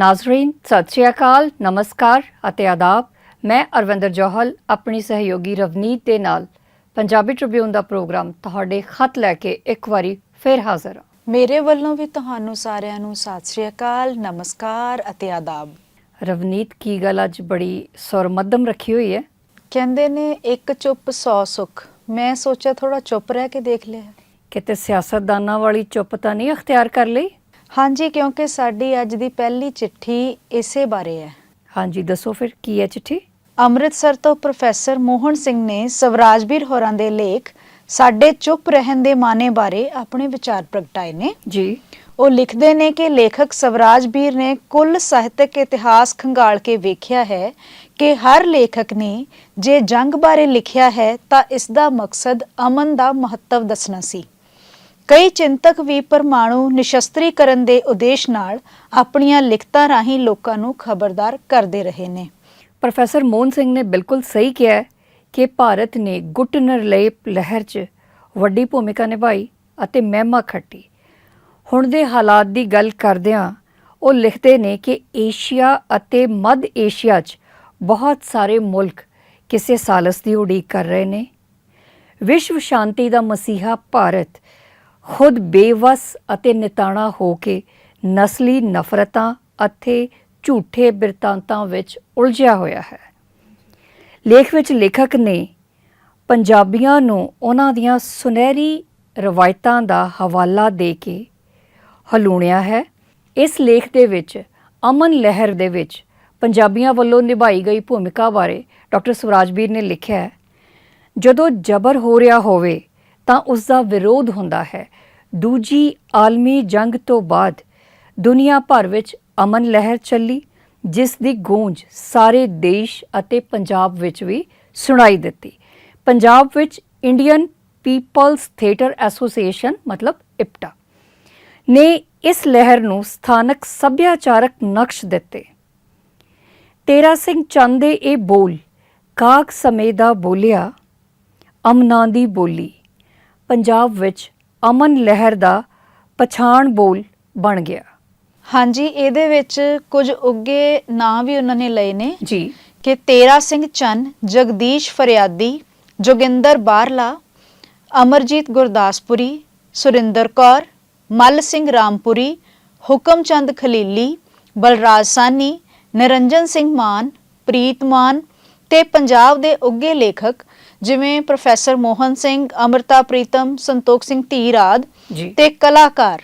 ਨਾਜ਼ਰੀਨ ਸਤਿ ਸ਼੍ਰੀ ਅਕਾਲ ਨਮਸਕਾਰ ਅਤੇ ਆਦਾਬ। ਮੈਂ ਅਰਵਿੰਦਰ ਜੋਹਲ ਆਪਣੀ ਸਹਿਯੋਗੀ ਰਵਨੀਤ ਦੇ ਨਾਲ ਪੰਜਾਬੀ ਟ੍ਰਿਬਿਊਨ ਦਾ ਪ੍ਰੋਗਰਾਮ ਤੁਹਾਡੇ ਖਤ ਲੈ ਕੇ ਇੱਕ ਵਾਰੀ ਫਿਰ ਹਾਜ਼ਰ ਹਾਂ। ਮੇਰੇ ਵੱਲੋਂ ਵੀ ਤੁਹਾਨੂੰ ਸਾਰਿਆਂ ਨੂੰ ਸਤਿ ਸ੍ਰੀ ਅਕਾਲ ਨਮਸਕਾਰ ਅਤੇ ਆਦਾਬ। ਰਵਨੀਤ ਕੀ ਗੱਲ ਅੱਜ ਬੜੀ ਸੁਰ ਮੱਧਮ ਰੱਖੀ ਹੋਈ ਹੈ? ਕਹਿੰਦੇ ਨੇ ਇੱਕ ਚੁੱਪ 100 ਸੁੱਖ। ਮੈਂ ਸੋਚਿਆ ਥੋੜਾ ਚੁੱਪ ਰਹਿ ਕੇ ਦੇਖ ਲਿਆ। ਕਿਤੇ ਸਿਆਸਤਦਾਨਾਂ ਵਾਲੀ ਚੁੱਪ ਤਾਂ ਨਹੀਂ ਅਖਤਿਆਰ ਕਰ ਲਈ? ਹਾਂਜੀ ਕਿਉਂਕਿ ਸਾਡੀ ਅੱਜ ਦੀ ਪਹਿਲੀ ਚਿੱਠੀ ਇਸੇ ਬਾਰੇ ਹੈ। ਹਾਂਜੀ ਦੱਸੋ ਫਿਰ ਕੀ ਹੈ ਚਿੱਠੀ? ਅੰਮ੍ਰਿਤਸਰ ਤੋਂ ਪ੍ਰੋਫੈਸਰ ਮੋਹਨ ਸਿੰਘ ਨੇ ਸਵਰਾਜਬੀਰ ਹੋਰਾਂ ਦੇ ਲੇਖ ਸਾਡੇ ਚੁੱਪ ਰਹਿਣ ਦੇ ਮਾਨੇ ਬਾਰੇ ਆਪਣੇ ਵਿਚਾਰ ਪ੍ਰਗਟਾਏ ਨੇ। ਜੀ। ਉਹ ਲਿਖਦੇ ਨੇ ਕਿ ਲੇਖਕ ਸਵਰਾਜਬੀਰ ਨੇ ਕੁੱਲ ਸਾਹਿਤਕ ਇਤਿਹਾਸ ਖੰਗਾਲ ਕੇ ਵੇਖਿਆ ਹੈ ਕਿ ਹਰ ਲੇਖਕ ਨੇ ਜੇ ਜੰਗ ਬਾਰੇ ਲਿਖਿਆ ਹੈ ਤਾਂ ਇਸ ਦਾ ਮਕਸਦ ਅਮਨ ਦਾ ਮਹੱਤਵ ਦੱਸਣਾ ਸੀ। ਕਈ ਚਿੰਤਕ ਵੀ ਪਰਮਾਣੂ ਨਿਸ਼ਸਤਰੀਕਰਨ ਦੇ ਉਦੇਸ਼ ਨਾਲ ਆਪਣੀਆਂ ਲਿਖਤਾਂ ਰਾਹੀਂ ਲੋਕਾਂ ਨੂੰ ਖਬਰਦਾਰ ਕਰਦੇ ਰਹੇ ਨੇ। ਪ੍ਰੋਫੈਸਰ ਮੋਹਨ ਸਿੰਘ ਨੇ ਬਿਲਕੁਲ ਸਹੀ ਕਿਹਾ ਹੈ ਕਿ ਭਾਰਤ ਨੇ ਗੁੱਟ ਨਿਰਲੇਪ ਲਹਿਰ 'ਚ ਵੱਡੀ ਭੂਮਿਕਾ ਨਿਭਾਈ ਅਤੇ ਮਹਿਮਾ ਖੱਟੀ। ਹੁਣ ਦੇ ਹਾਲਾਤ ਦੀ ਗੱਲ ਕਰਦਿਆਂ ਉਹ ਲਿਖਦੇ ਨੇ ਕਿ ਏਸ਼ੀਆ ਅਤੇ ਮੱਧ ਏਸ਼ੀਆ 'ਚ ਬਹੁਤ ਸਾਰੇ ਮੁਲਕ ਕਿਸੇ ਸਾਲਸ ਦੀ ਉਡੀਕ ਕਰ ਰਹੇ ਨੇ। ਵਿਸ਼ਵ ਸ਼ਾਂਤੀ ਦਾ ਮਸੀਹਾ ਭਾਰਤ ਖੁਦ ਬੇਵਸ ਅਤੇ ਨਿਤਾਣਾ ਹੋ ਕੇ ਨਸਲੀ ਨਫ਼ਰਤਾਂ ਅਤੇ ਝੂਠੇ ਬਿਰਤਾਂਤਾਂ ਵਿੱਚ ਉਲਝਿਆ ਹੋਇਆ ਹੈ। ਲੇਖ ਵਿੱਚ ਲੇਖਕ ਨੇ ਪੰਜਾਬੀਆਂ ਨੂੰ ਉਹਨਾਂ ਦੀਆਂ ਸੁਨਹਿਰੀ ਰਵਾਇਤਾਂ ਦਾ ਹਵਾਲਾ ਦੇ ਕੇ ਹਲੂਣਿਆ ਹੈ। ਇਸ ਲੇਖ ਦੇ ਵਿੱਚ ਅਮਨ ਲਹਿਰ ਦੇ ਵਿੱਚ ਪੰਜਾਬੀਆਂ ਵੱਲੋਂ ਨਿਭਾਈ ਗਈ ਭੂਮਿਕਾ ਬਾਰੇ ਡਾਕਟਰ ਸਵਰਾਜਬੀਰ ਨੇ ਲਿਖਿਆ ਹੈ, ਜਦੋਂ ਜਬਰ ਹੋ ਰਿਹਾ ਹੋਵੇ ਤਾਂ ਉਸ ਦਾ ਵਿਰੋਧ ਹੁੰਦਾ ਹੈ। ਦੂਜੀ ਆਲਮੀ ਜੰਗ ਤੋਂ ਬਾਅਦ ਦੁਨੀਆ ਭਰ ਵਿੱਚ ਅਮਨ ਲਹਿਰ ਚੱਲੀ, ਜਿਸ ਦੀ ਗੂੰਜ ਸਾਰੇ ਦੇਸ਼ ਅਤੇ ਪੰਜਾਬ ਵਿੱਚ ਵੀ ਸੁਣਾਈ ਦਿੱਤੀ। ਪੰਜਾਬ ਵਿੱਚ ਇੰਡੀਅਨ ਪੀਪਲਸ ਥੀਏਟਰ ਐਸੋਸੀਏਸ਼ਨ, ਮਤਲਬ ਇਪਟਾ, ਨੇ ਇਸ ਲਹਿਰ ਨੂੰ ਸਥਾਨਕ ਸੱਭਿਆਚਾਰਕ ਨਕਸ਼ ਦਿੱਤੇ। ਤੇਰਾ ਸਿੰਘ ਚੰਦ ਦੇ ਇਹ ਬੋਲ, ਕਾਕ ਸਮੇਂ ਦਾ ਬੋਲਿਆ, ਅਮਨਾਂ ਦੀ ਬੋਲੀ। ਪੰਜਾਬ ਵਿੱਚ ਅਮਨ ਲਹਿਰ ਦਾ ਪਛਾਣ ਬੋਲ ਬਣ ਗਿਆ। ਹਾਂਜੀ ਇਹਦੇ ਵਿੱਚ ਕੁਝ ਉੱਗੇ ਨਾਂ ਵੀ ਉਹਨਾਂ ਨੇ ਲਏ ਨੇ। ਜੀ। ਕਿ ਤੇਰਾ ਸਿੰਘ ਚੰਨ ਜਗਦੀਸ਼ ਫਰਿਆਦੀ ਜੋਗਿੰਦਰ ਬਾਰਲਾ ਅਮਰਜੀਤ ਗੁਰਦਾਸਪੁਰੀ ਸੁਰਿੰਦਰ ਕੌਰ ਮੱਲ ਸਿੰਘ ਰਾਮਪੁਰੀ ਹੁਕਮ ਚੰਦ ਖਲੀਲੀ ਬਲਰਾਜ ਸਾਨੀ ਨਿਰੰਜਨ ਸਿੰਘ ਮਾਨ ਪ੍ਰੀਤ ਮਾਨ ਤੇ ਪੰਜਾਬ ਦੇ ਉੱਗੇ ਲੇਖਕ ਜਿਵੇਂ ਪ੍ਰੋਫੈਸਰ ਮੋਹਨ ਸਿੰਘ ਅਮਰਤਾ ਪ੍ਰੀਤਮ ਸੰਤੋਖ ਸਿੰਘ ਧੀਰਾਦ ਜੀ। ਤੇ ਕਲਾਕਾਰ।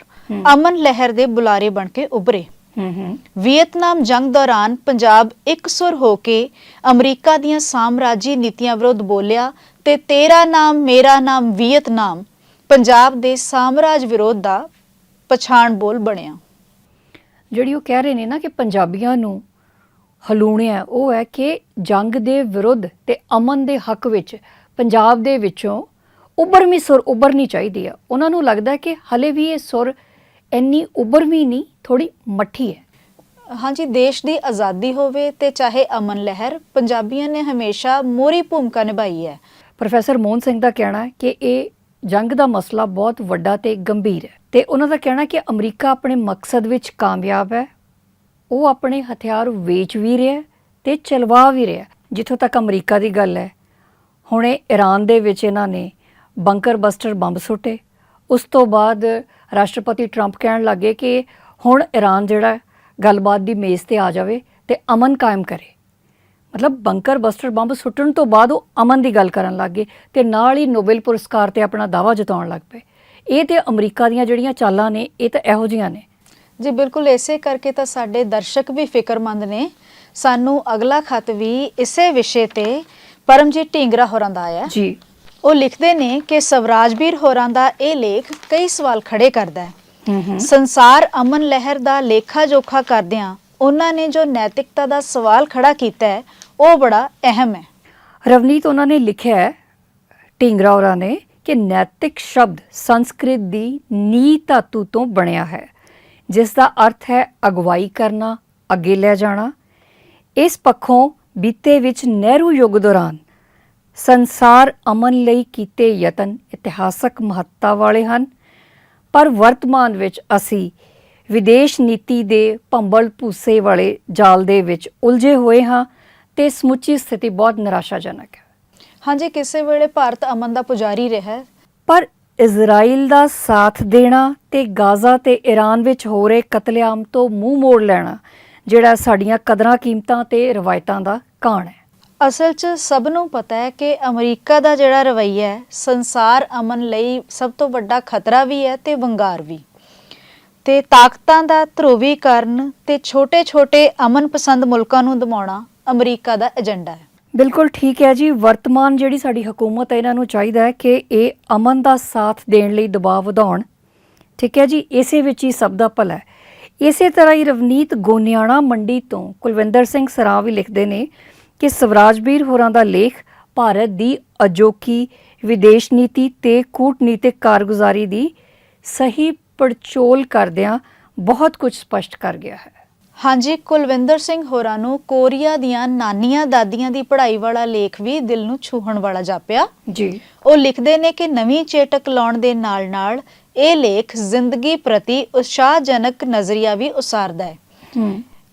ਅਮਨ ਲਹਿਰ ਦੇ ਬੁਲਾਰੇ ਬਣ ਕੇ ਉੱਭਰੇ। ਵੀਅਤਨਾਮ ਜੰਗ ਦੌਰਾਨ ਪੰਜਾਬ ਇਕਸੁਰ ਹੋ ਕੇ ਅਮਰੀਕਾ ਦੀਆਂ ਸਾਮਰਾਜੀ ਨੀਤੀਆਂ ਵਿਰੁੱਧ ਬੋਲਿਆ ਤੇ ਤੇਰਾ ਨਾਮ ਮੇਰਾ ਨਾਮ ਵੀਅਤਨਾਮ ਪੰਜਾਬ ਦੇ ਸਾਮਰਾਜ ਵਿਰੋਧ ਦਾ ਪਛਾਣ ਬੋਲ ਬਣਿਆ। ਜਿਹੜੀ ਉਹ ਕਹਿ ਰਹੇ ਨੇ ਨਾ ਕਿ ਪੰਜਾਬੀਆਂ ਨੂੰ ਹਲੂਣਿਆ ਉਹ ਹੈ ਕਿ ਜੰਗ ਦੇ ਵਿਰੁੱਧ ਤੇ ਅਮਨ ਦੇ ਹੱਕ ਵਿੱਚ ਪੰਜਾਬ ਦੇ ਵਿੱਚੋਂ ਉੱਭਰਵੀਂ ਸੁਰ ਉੱਭਰਨੀ ਚਾਹੀਦੀ ਆ ਉਹਨਾਂ ਨੂੰ ਲੱਗਦਾ ਹੈ ਕਿ ਹਲੇ ਵੀ ਇਹ ਸੁਰ ਇੰਨੀ ਉੱਭਰਵੀਂ ਨਹੀਂ ਥੋੜੀ ਮੱਠੀ ਹੈ। ਹਾਂਜੀ ਦੇਸ਼ ਦੀ ਆਜ਼ਾਦੀ ਹੋਵੇ ਤੇ ਚਾਹੇ ਅਮਨ ਲਹਿਰ ਪੰਜਾਬੀਆਂ ਨੇ ਹਮੇਸ਼ਾ ਮੋਰੀ ਭੂਮਿਕਾ ਨਿਭਾਈ ਹੈ। ਪ੍ਰੋਫੈਸਰ ਮੋਹਨ ਸਿੰਘ ਦਾ ਕਹਿਣਾ ਹੈ ਕਿ ਇਹ ਜੰਗ ਦਾ ਮਸਲਾ ਬਹੁਤ ਵੱਡਾ ਤੇ ਗੰਭੀਰ ਹੈ। ਤੇ ਉਹਨਾਂ ਦਾ ਕਹਿਣਾ ਕਿ ਅਮਰੀਕਾ ਆਪਣੇ ਮਕਸਦ ਵਿੱਚ ਕਾਮਯਾਬ ਹੈ। ਉਹ ਆਪਣੇ ਹਥਿਆਰ ਵੇਚ ਵੀ ਰਿਹਾ ਹੈ ਤੇ ਚਲਵਾ ਵੀ ਰਿਹਾ ਜਿੱਥੋਂ ਤੱਕ ਅਮਰੀਕਾ ਦੀ ਗੱਲ ਹੈ। ਹੁਣੇ ਈਰਾਨ ਦੇ ਵਿੱਚ ਇਹਨਾਂ ਨੇ ਬੰਕਰ ਬਸਟਰ ਬੰਬ ਸੁੱਟੇ। ਉਸ ਤੋਂ ਬਾਅਦ ਰਾਸ਼ਟਰਪਤੀ ਟਰੰਪ ਕਹਿਣ ਲੱਗੇ ਕਿ ਹੁਣ ਈਰਾਨ ਜਿਹੜਾ ਗੱਲਬਾਤ ਦੀ ਮੇਜ਼ ਤੇ ਆ ਜਾਵੇ ਤੇ ਅਮਨ ਕਾਇਮ ਕਰੇ। ਮਤਲਬ ਬੰਕਰ ਬਸਟਰ ਬੰਬ ਸੁੱਟਣ ਤੋਂ ਬਾਅਦ ਉਹ ਅਮਨ ਦੀ ਗੱਲ ਕਰਨ ਲੱਗ ਗਏ ਤੇ ਨਾਲ ਹੀ ਨੋਬਲ ਪੁਰਸਕਾਰ ਤੇ ਆਪਣਾ ਦਾਵਾ ਜਤਾਉਣ ਲੱਗ ਪਏ। ਇਹ ਤੇ ਅਮਰੀਕਾ ਦੀਆਂ ਜਿਹੜੀਆਂ ਚਾਲਾਂ ਨੇ, ਇਹ ਤਾਂ ਇਹੋ ਜਿਹੀਆਂ ਨੇ। ਜੀ ਬਿਲਕੁਲ ਇਸੇ ਕਰਕੇ ਤਾਂ ਸਾਡੇ ਦਰਸ਼ਕ ਵੀ ਫਿਕਰਮੰਦ ਨੇ। ਸਾਨੂੰ ਅਗਲਾ ਖਤ ਵੀ ਇਸੇ ਵਿਸ਼ੇ ਤੇ ਪਰਮਜੀਤ ਢੀਂਗਰਾ ਹੋਰਾਂ ਦਾ ਆਇਆ। ਜੀ। ਉਹ ਲਿਖਦੇ ਨੇ ਕਿ ਸਵਰਾਜਬੀਰ ਹੋਰਾਂ ਦਾ ਇਹ ਲੇਖ ਕਈ ਸਵਾਲ ਖੜੇ ਕਰਦਾ ਹੂੰ। ਸੰਸਾਰ ਅਮਨ ਲਹਿਰ ਦਾ ਲੇਖਾ ਜੋਖਾ ਕਰਦਿਆਂ ਉਹਨਾਂ ਨੇ ਜੋ ਨੈਤਿਕਤਾ ਦਾ ਸਵਾਲ ਖੜਾ ਕੀਤਾ ਹੈ ਉਹ ਬੜਾ ਅਹਿਮ ਹੈ। ਰਵਨੀਤ ਉਹਨਾਂ ਨੇ ਲਿਖਿਆ ਹੈ ਢਿੰਗਰਾ ਹੋਰਾਂ ਨੇ ਕਿ ਨੈਤਿਕ ਸ਼ਬਦ ਸੰਸਕ੍ਰਿਤ ਦੀ ਨੀ ਧਾਤੂ ਤੋਂ ਬਣਿਆ ਹੈ। ਜਿਸ ਦਾ ਅਰਥ ਹੈ ਅਗਵਾਈ ਕਰਨਾ ਅੱਗੇ ਲੈ ਜਾਣਾ। ਇਸ ਪੱਖੋਂ ਬੀਤੇ ਵਿੱਚ ਨਹਿਰੂ ਯੁੱਗ ਦੌਰਾਨ ਸੰਸਾਰ ਅਮਨ ਲਈ ਕੀਤੇ ਯਤਨ ਇਤਿਹਾਸਕ ਮਹੱਤਤਾ ਵਾਲੇ ਹਨ ਪਰ ਵਰਤਮਾਨ ਵਿੱਚ ਅਸੀਂ ਵਿਦੇਸ਼ ਨੀਤੀ ਦੇ ਭੰਬਲ ਭੂਸੇ ਵਾਲੇ ਜਾਲ ਦੇ ਵਿੱਚ ਉਲਝੇ ਹੋਏ ਹਾਂ ਤੇ ਸਮੁੱਚੀ ਸਥਿਤੀ ਬਹੁਤ ਨਿਰਾਸ਼ਾਜਨਕ ਹੈ। ਹਾਂਜੀ ਕਿਸੇ ਵੇਲੇ ਭਾਰਤ ਅਮਨ ਦਾ ਪੁਜਾਰੀ ਰਿਹਾ ਪਰ ਇਜ਼ਰਾਈਲ ਦਾ ਸਾਥ ਦੇਣਾ ਤੇ ਗਾਜ਼ਾ ਤੇ ਈਰਾਨ ਵਿੱਚ ਹੋ ਰਹੇ ਕਤਲੇਆਮ ਤੋਂ ਮੂੰਹ ਮੋੜ ਲੈਣਾ ਜਿਹੜਾ ਸਾਡੀਆਂ ਕਦਰਾਂ ਕੀਮਤਾਂ ਤੇ ਰਵਾਇਤਾਂ ਦਾ ਕਾਣ ਹੈ। ਅਸਲ 'ਚ ਸਭ ਨੂੰ ਪਤਾ ਹੈ ਕਿ ਅਮਰੀਕਾ ਦਾ ਜਿਹੜਾ ਰਵੱਈਆ ਹੈ ਸੰਸਾਰ ਅਮਨ ਲਈ ਸਭ ਤੋਂ ਵੱਡਾ ਖਤਰਾ ਵੀ ਹੈ ਤੇ ਵੰਗਾਰ ਵੀ। ਤੇ ਤਾਕਤਾਂ ਦਾ ਧਰੂਵੀਕਰਨ ਤੇ ਛੋਟੇ-ਛੋਟੇ ਅਮਨ ਪਸੰਦ ਮੁਲਕਾਂ ਨੂੰ ਦਮਾਉਣਾ ਅਮਰੀਕਾ ਦਾ ਏਜੰਡਾ ਹੈ। ਬਿਲਕੁਲ ਠੀਕ ਹੈ ਜੀ। ਵਰਤਮਾਨ ਜਿਹੜੀ ਸਾਡੀ ਹਕੂਮਤ ਹੈ ਇਹਨਾਂ ਨੂੰ ਚਾਹੀਦਾ ਹੈ ਕਿ ਇਹ ਅਮਨ ਦਾ ਸਾਥ ਦੇਣ ਲਈ ਦਬਾਅ ਵਧਾਉਣ। ਠੀਕ ਹੈ ਜੀ ਇਸੇ ਵਿੱਚ ਹੀ ਸਭ ਦਾ ਭਲਾ ਹੈ। ਇਸੇ ਤਰ੍ਹਾਂ ਹੀ ਰਵਨੀਤ ਗੋਨਿਆਣਾ ਮੰਡੀ ਤੋਂ ਕੁਲਵਿੰਦਰ ਸਿੰਘ ਸਰਾਂ ਵੀ ਲਿਖਦੇ ਨੇ ਕਿ ਸਵਰਾਜਬੀਰ ਹੋਰਾਂ ਦਾ ਲੇਖ ਭਾਰਤ ਦੀ ਅਜੋਕੀ ਵਿਦੇਸ਼ ਨੀਤੀ ਤੇ ਕੂਟਨੀਤਿਕ ਕਾਰਗੁਜ਼ਾਰੀ ਦੀ ਸਹੀ ਪੜਚੋਲ ਕਰਦਿਆਂ ਬਹੁਤ ਕੁਝ ਸਪਸ਼ਟ ਕਰ ਗਿਆ ਹੈ। ਹਾਂਜੀ ਕੁਲਵਿੰਦਰ ਸਿੰਘ ਹੋਰਾਂ ਨੂੰ ਕੋਰੀਆ ਦੀਆਂ ਨਾਨੀਆਂ ਦਾਦੀਆਂ ਦੀ ਪੜ੍ਹਾਈ ਵਾਲਾ ਲੇਖ ਵੀ ਦਿਲ ਨੂੰ ਛੂਹਣ ਵਾਲਾ ਜਾਪਿਆ। ਜੀ। ਉਹ ਲਿਖਦੇ ਨੇ ਕਿ ਨਵੀਂ ਚੇਟਕ ਲਾਉਣ ਦੇ ਨਾਲ-ਨਾਲ ਇਹ ਲੇਖ ਜ਼ਿੰਦਗੀ ਪ੍ਰਤੀ ਉਤਸ਼ਾਹਜਨਕ ਨਜ਼ਰੀਆ ਵੀ ਉਸਾਰਦਾ ਹੈ।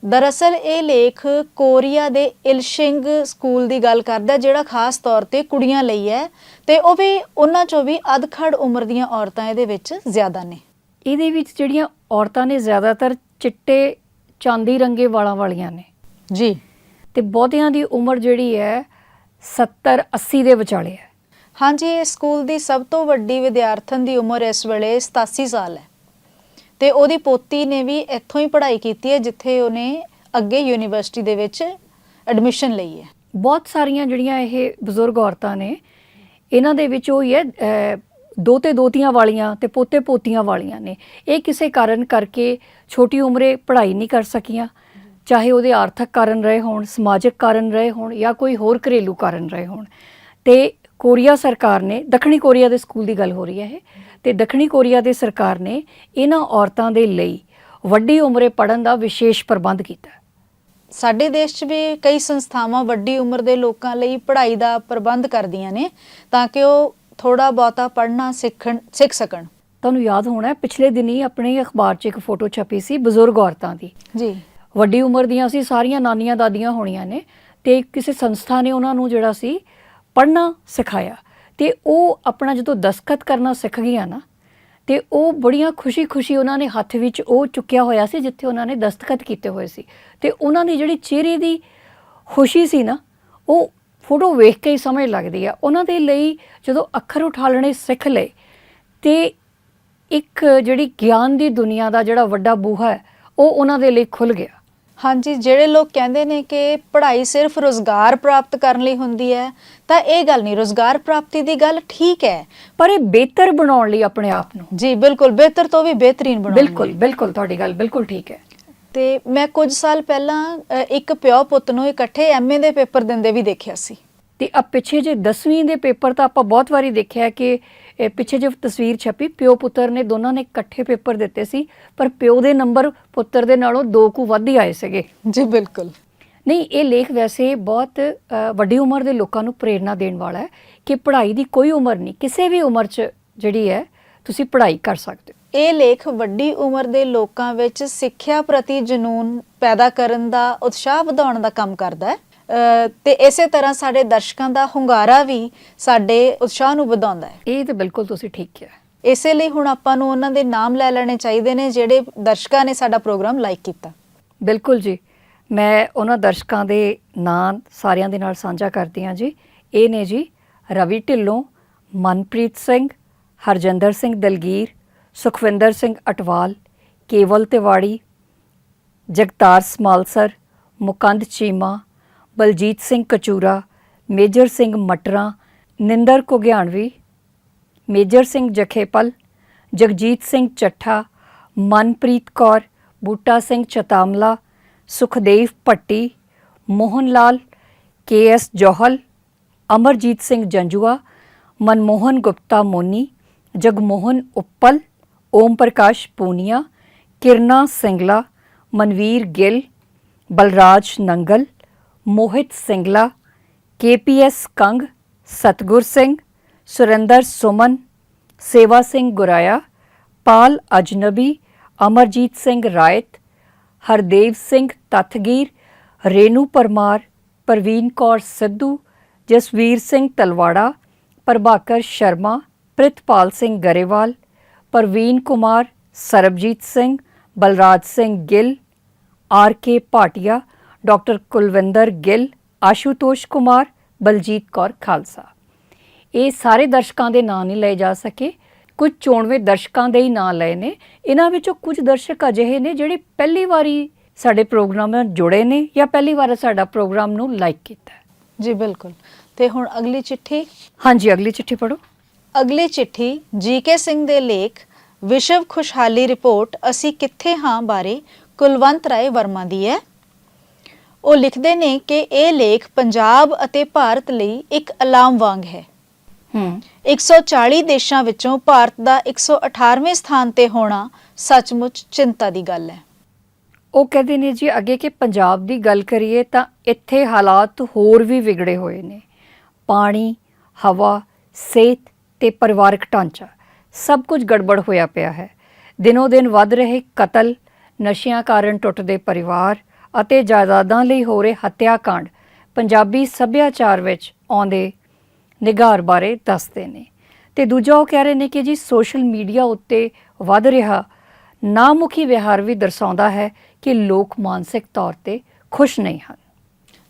ਦਰਅਸਲ ਇਹ ਲੇਖ ਕੋਰੀਆ ਦੇ ਇਲਸ਼ਿੰਗ ਸਕੂਲ ਦੀ ਗੱਲ ਕਰਦਾ ਜਿਹੜਾ ਖਾਸ ਤੌਰ ਤੇ ਕੁੜੀਆਂ ਲਈ ਹੈ ਤੇ ਉਹ ਵੀ ਉਹਨਾਂ ਚੋਂ ਵੀ ਅਧਖੜ ਉਮਰ ਦੀਆਂ ਔਰਤਾਂ ਇਹਦੇ ਵਿੱਚ ਜ਼ਿਆਦਾ ਨੇ। ਇਹਦੇ ਵਿੱਚ ਜਿਹੜੀਆਂ ਔਰਤਾਂ ਨੇ ਜ਼ਿਆਦਾਤਰ ਚਿੱਟੇ ਚਾਂਦੀ ਰੰਗੇ ਵਾਲਾਂ ਵਾਲੀਆਂ ਨੇ। ਜੀ। ਤੇ ਬਹੁਤਿਆਂ ਦੀ ਉਮਰ ਜਿਹੜੀ ਹੈ 70 80 ਦੇ ਵਿਚਾਲੇ ਹੈ। ਹਾਂਜੀ ਇਸ ਸਕੂਲ ਦੀ ਸਭ ਤੋਂ ਵੱਡੀ ਵਿਦਿਆਰਥਣ ਦੀ ਉਮਰ ਇਸ ਵੇਲੇ 87 ਸਾਲ ਹੈ। ਤੇ ਉਹਦੀ ਪੋਤੀ ਨੇ ਵੀ ਇੱਥੋਂ ਹੀ ਪੜ੍ਹਾਈ ਕੀਤੀ ਹੈ, ਜਿੱਥੇ ਉਹਨੇ ਅੱਗੇ ਯੂਨੀਵਰਸਿਟੀ ਦੇ ਵਿੱਚ ਐਡਮਿਸ਼ਨ ਲਈ ਹੈ। ਬਹੁਤ ਸਾਰੀਆਂ ਜਿਹੜੀਆਂ ਇਹ ਬਜ਼ੁਰਗ ਔਰਤਾਂ ਨੇ, ਇਹਨਾਂ ਦੇ ਵਿੱਚ ਉਹ ਹੀ ਹੈ ਦੋਤੇ ਦੋਤੀਆਂ ਵਾਲੀਆਂ ਤੇ ਪੋਤੇ ਪੋਤੀਆਂ ਵਾਲੀਆਂ ਨੇ। ਇਹ ਕਿਸੇ ਕਾਰਨ ਕਰਕੇ ਛੋਟੀ ਉਮਰੇ ਪੜ੍ਹਾਈ ਨਹੀਂ ਕਰ ਸਕੀਆਂ, ਚਾਹੇ ਉਹਦੇ ਆਰਥਿਕ ਕਾਰਨ ਰਹੇ ਹੋਣ, ਸਮਾਜਿਕ ਕਾਰਨ ਰਹੇ ਹੋਣ ਜਾਂ ਕੋਈ ਹੋਰ ਘਰੇਲੂ ਕਾਰਨ ਰਹੇ ਹੋਣ। ਤੇ ਕੋਰੀਆ ਸਰਕਾਰ ਨੇ ਦੱਖਣੀ ਕੋਰੀਆ ਦੇ ਸਕੂਲ ਦੀ ਗੱਲ ਹੋ ਰਹੀ ਹੈ ਇਹ ਤੇ ਦੱਖਣੀ ਕੋਰੀਆ ਦੇ ਸਰਕਾਰ ਨੇ ਇਹਨਾਂ ਔਰਤਾਂ ਦੇ ਲਈ ਵੱਡੀ ਉਮਰੇ ਪੜਨ ਦਾ ਵਿਸ਼ੇਸ਼ ਪ੍ਰਬੰਧ ਕੀਤਾ। ਸਾਡੇ ਦੇਸ਼ 'ਚ ਵੀ ਕਈ ਸੰਸਥਾਵਾਂ ਵੱਡੀ ਉਮਰ ਦੇ ਲੋਕਾਂ ਲਈ ਪੜ੍ਹਾਈ ਦਾ ਪ੍ਰਬੰਧ ਕਰਦੀਆਂ ਨੇ ਤਾਂ ਕਿ ਉਹ ਥੋੜਾ ਬਹੁਤਾ ਪੜ੍ਹਨਾ ਸਿੱਖਣ ਸਿੱਖ ਸਕਣ। ਤੁਹਾਨੂੰ ਯਾਦ ਹੋਣਾ ਪਿਛਲੇ ਦਿਨੀ ਆਪਣੇ ਅਖਬਾਰ 'ਚ ਇੱਕ ਫੋਟੋ ਛਪੀ ਸੀ ਬਜ਼ੁਰਗ ਔਰਤਾਂ ਦੀ। ਜੀ। ਵੱਡੀ ਉਮਰ ਦੀਆਂ ਸੀ ਸਾਰੀਆਂ ਨਾਨੀਆਂ ਦਾਦੀਆਂ ਹੋਣੀਆਂ ਨੇ ਤੇ ਕਿਸੇ ਸੰਸਥਾ ਨੇ ਉਹਨਾਂ ਨੂੰ ਜਿਹੜਾ ਸੀ ਪੜ੍ਹਨਾ ਸਿਖਾਇਆ। ਤੇ ਉਹ ਆਪਣਾ ਜਦੋਂ ਦਸਖਤ ਕਰਨਾ ਸਿੱਖ ਗਈਆਂ ਨਾ, ਤੇ ਉਹ ਬੜੀਆਂ ਖੁਸ਼ੀ-ਖੁਸ਼ੀ ਉਹਨਾਂ ਨੇ ਹੱਥ ਵਿੱਚ ਉਹ ਚੁੱਕਿਆ ਹੋਇਆ ਸੀ ਜਿੱਥੇ ਉਹਨਾਂ ਨੇ ਦਸਤਖਤ ਕੀਤੇ ਹੋਏ ਸੀ। ਤੇ ਉਹਨਾਂ ਦੀ ਜਿਹੜੀ ਚਿਹਰੇ ਦੀ ਖੁਸ਼ੀ ਸੀ ਨਾ, ਉਹ ਫੋਟੋ ਵੇਖ ਕੇ ਹੀ ਸਮਝ ਲੱਗਦੀ ਆ। ਉਹਨਾਂ ਦੇ ਲਈ ਜਦੋਂ ਅੱਖਰ ਉਠਾਲਣੇ ਸਿੱਖ ਲਏ, ਤੇ ਇੱਕ ਜਿਹੜੀ ਗਿਆਨ ਦੀ ਦੁਨੀਆ ਦਾ ਜਿਹੜਾ ਵੱਡਾ ਬੂਹਾ ਹੈ, ਉਹ ਉਹਨਾਂ ਦੇ ਲਈ ਖੁੱਲ ਗਿਆ। ਹਾਂਜੀ ਜਿਹੜੇ ਲੋਕ ਕਹਿੰਦੇ ਨੇ ਕਿ ਪੜ੍ਹਾਈ ਸਿਰਫ ਰੋਜ਼ਗਾਰ ਪ੍ਰਾਪਤ ਕਰਨ ਲਈ ਹੁੰਦੀ ਹੈ ਤਾਂ ਇਹ ਗੱਲ ਨਹੀਂ ਰੋਜ਼ਗਾਰ ਪ੍ਰਾਪਤੀ ਦੀ ਗੱਲ ਠੀਕ ਹੈ ਪਰ ਇਹ ਬਿਹਤਰ ਬਣਾਉਣ ਲਈ ਆਪਣੇ ਆਪ ਨੂੰ। ਜੀ ਬਿਲਕੁਲ ਬਿਹਤਰ ਤੋਂ ਵੀ ਬਿਹਤਰੀਨ ਬਣਾਉਣੀ ਬਿਲਕੁਲ ਬਿਲਕੁਲ ਤੁਹਾਡੀ ਗੱਲ ਬਿਲਕੁਲ ਠੀਕ ਹੈ। ਤੇ ਮੈਂ ਕੁਝ ਸਾਲ ਪਹਿਲਾਂ ਇੱਕ ਪਿਓ ਪੁੱਤ ਨੂੰ ਇਕੱਠੇ ਐਮਏ ਦੇ ਪੇਪਰ ਦਿੰਦੇ ਵੀ ਦੇਖਿਆ ਸੀ। ਤੇ ਆ ਪਿੱਛੇ ਜੇ 10ਵੀਂ ਦੇ ਪੇਪਰ ਤਾਂ ਆਪਾਂ ਬਹੁਤ ਵਾਰੀ ਦੇਖਿਆ ਕਿ ਇਹ ਪਿੱਛੇ ਜੇ ਤਸਵੀਰ ਛਪੀ ਪਿਓ ਪੁੱਤਰ ਨੇ ਦੋਨਾਂ ਨੇ ਇਕੱਠੇ ਪੇਪਰ ਦਿੱਤੇ ਸੀ ਪਰ ਪਿਓ ਦੇ ਨੰਬਰ ਪੁੱਤਰ ਦੇ ਨਾਲੋਂ ਦੋ ਕੁ ਵੱਧ ਹੀ ਆਏ ਸੀਗੇ। ਜੀ ਬਿਲਕੁਲ। ਨਹੀਂ ਇਹ ਲੇਖ ਵੈਸੇ ਬਹੁਤ ਵੱਡੀ ਉਮਰ ਦੇ ਲੋਕਾਂ ਨੂੰ ਪ੍ਰੇਰਣਾ ਦੇਣ ਵਾਲਾ ਹੈ ਕਿ ਪੜ੍ਹਾਈ ਦੀ ਕੋਈ ਉਮਰ ਨਹੀਂ ਕਿਸੇ ਵੀ ਉਮਰ 'ਚ ਜਿਹੜੀ ਹੈ ਤੁਸੀਂ ਪੜ੍ਹਾਈ ਕਰ ਸਕਦੇ ਹੋ। ਇਹ ਲੇਖ ਵੱਡੀ ਉਮਰ ਦੇ ਲੋਕਾਂ ਵਿੱਚ ਸਿੱਖਿਆ ਪ੍ਰਤੀ ਜਨੂਨ ਪੈਦਾ ਕਰਨ ਦਾ ਉਤਸ਼ਾਹ ਵਧਾਉਣ ਦਾ ਕੰਮ ਕਰਦਾ ਹੈ। ਤੇ ਇਸੇ ਤਰ੍ਹਾਂ ਸਾਡੇ ਦਰਸ਼ਕਾਂ ਦਾ ਹੁੰਗਾਰਾ ਵੀ ਸਾਡੇ ਉਤਸ਼ਾਹ ਨੂੰ ਵਧਾਉਂਦਾ ਹੈ। ਇਹ ਤਾਂ ਬਿਲਕੁਲ ਤੁਸੀਂ ਠੀਕ ਕਿਹਾ ਇਸੇ ਲਈ ਹੁਣ ਆਪਾਂ ਨੂੰ ਉਹਨਾਂ ਦੇ ਨਾਮ ਲੈ ਲੈਣੇ ਚਾਹੀਦੇ ਨੇ ਜਿਹੜੇ ਦਰਸ਼ਕਾਂ ਨੇ ਸਾਡਾ ਪ੍ਰੋਗਰਾਮ ਲਾਈਕ ਕੀਤਾ। ਬਿਲਕੁਲ ਜੀ। ਮੈਂ ਉਹਨਾਂ ਦਰਸ਼ਕਾਂ ਦੇ ਨਾਂ ਸਾਰਿਆਂ ਦੇ ਨਾਲ ਸਾਂਝਾ ਕਰਦੀ ਹਾਂ ਜੀ। ਇਹ ਨੇ ਜੀ Ravi Dhillon Manpreet Singh Harjinder Singh Dilgeer Sukhwinder Singh Atwal Kewal Tiwari Jagtar Samalsar Mukand Cheema Baljit Singh Kachura, major Singh Matra, Ninder Kugianvi major Singh Jakhepal, Jagjit Singh Chattha, Manpreet Kaur, Boota Singh Chatamla, Sukhdev Patti Mohan Lal K S Johal, Amarjit Singh Janjua, Manmohan Gupta Moni, Jagmohan Uppal Om Prakash Punia, Kirna Singla, Manvir Gill, Balraj Nangal Mohit Singla, KPS Kang, Satgur Singh, Surinder Suman, Sewa Singh Guraya, Pal Ajnabi, Amarjit Singh Rait, Hardev Singh ਤਤਗੀਰ Renu Parmar, Parveen Kaur Sidhu, Jasvir Singh Talwara, Prabhakar Sharma, Pritpal Singh Grewal, Parveen Kumar, Sarabjit Singh, Balraj Singh Gill, R K Bhatia doctor Kulwinder Gill Ashutosh Kumar Baljit Kaur Khalsa. ਇਹ ਸਾਰੇ ਦਰਸ਼ਕਾਂ ਦੇ ਨਾਂ ਨਹੀਂ ਲਏ ਜਾ ਸਕੇ। ਕੁਝ ਚੋਣਵੇਂ ਦਰਸ਼ਕਾਂ ਦੇ ਹੀ ਨਾਂ ਲਏ ਨੇ। ਇਹਨਾਂ ਵਿੱਚੋਂ ਕੁਝ ਦਰਸ਼ਕ ਅਜਿਹੇ ਨੇ ਜਿਹੜੇ ਪਹਿਲੀ ਵਾਰੀ ਸਾਡੇ ਪ੍ਰੋਗਰਾਮ ਨਾਲ ਜੁੜੇ ਨੇ ਜਾਂ ਪਹਿਲੀ ਵਾਰ ਸਾਡਾ ਪ੍ਰੋਗਰਾਮ ਨੂੰ ਲਾਈਕ ਕੀਤਾ। ਜੀ ਬਿਲਕੁਲ। ਤੇ ਹੁਣ ਅਗਲੀ ਚਿੱਠੀ? ਹਾਂਜੀ ਅਗਲੀ ਚਿੱਠੀ ਪੜੋ ਅਗਲੀ ਚਿੱਠੀ ਜੀਕੇ ਸਿੰਘ ਦੇ ਲੇਖ ਵਿਸ਼ਵ ਖੁਸ਼ਹਾਲੀ ਰਿਪੋਰਟ ਅਸੀਂ ਕਿੱਥੇ ਹਾਂ ਬਾਰੇ ਕੁਲਵੰਤ ਰਾਏ ਵਰਮਾ ਦੀ ਹੈ। ਉਹ ਲਿਖਦੇ ਨੇ ਕਿ ਇਹ ਲੇਖ ਪੰਜਾਬ ਅਤੇ ਭਾਰਤ ਲਈ ਇੱਕ ਅਲਾਰਮ ਵਾਂਗ ਹੈ। ਹੂੰ। 140 ਦੇਸ਼ਾਂ ਵਿੱਚੋਂ ਭਾਰਤ ਦਾ 118ਵੇਂ ਸਥਾਨ ਤੇ ਹੋਣਾ ਸੱਚਮੁੱਚ ਚਿੰਤਾ ਦੀ ਗੱਲ ਹੈ। ਉਹ ਕਹਿੰਦੇ ਨੇ ਜੀ ਅੱਗੇ ਕਿ ਪੰਜਾਬ ਦੀ ਗੱਲ ਕਰੀਏ ਤਾਂ ਇੱਥੇ ਹਾਲਾਤ ਹੋਰ ਵੀ ਵਿਗੜੇ ਹੋਏ ਨੇ। ਪਾਣੀ ਹਵਾ ਸਿਹਤ ਤੇ ਪਰਿਵਾਰਕ ਢਾਂਚਾ ਸਭ ਕੁਝ ਗੜਬੜ ਹੋਇਆ ਪਿਆ ਹੈ। ਦਿਨੋ ਦਿਨ ਵੱਧ ਰਹੇ ਕਤਲ ਨਸ਼ਿਆਂ ਕਾਰਨ ਟੁੱਟਦੇ ਪਰਿਵਾਰ ਅਤੇ ਜਾਇਦਾਦਾਂ ਲਈ ਹੋ ਰਹੇ ਹੱਤਿਆਕਾਂਡ ਪੰਜਾਬੀ ਸੱਭਿਆਚਾਰ ਵਿੱਚ ਆਉਂਦੇ ਨਿਗਾਰ ਬਾਰੇ ਦੱਸਦੇ ਨੇ। ਤੇ ਦੂਜਾ ਉਹ ਕਹਿ ਰਹੇ ਨੇ ਕਿ ਜੀ ਸੋਸ਼ਲ ਮੀਡੀਆ ਉੱਤੇ ਵੱਧ ਰਿਹਾ ਨਾਮੁਖੀ ਵਿਹਾਰ ਵੀ ਦਰਸਾਉਂਦਾ ਹੈ ਕਿ ਲੋਕ ਮਾਨਸਿਕ ਤੌਰ ਤੇ ਖੁਸ਼ ਨਹੀਂ ਹਨ।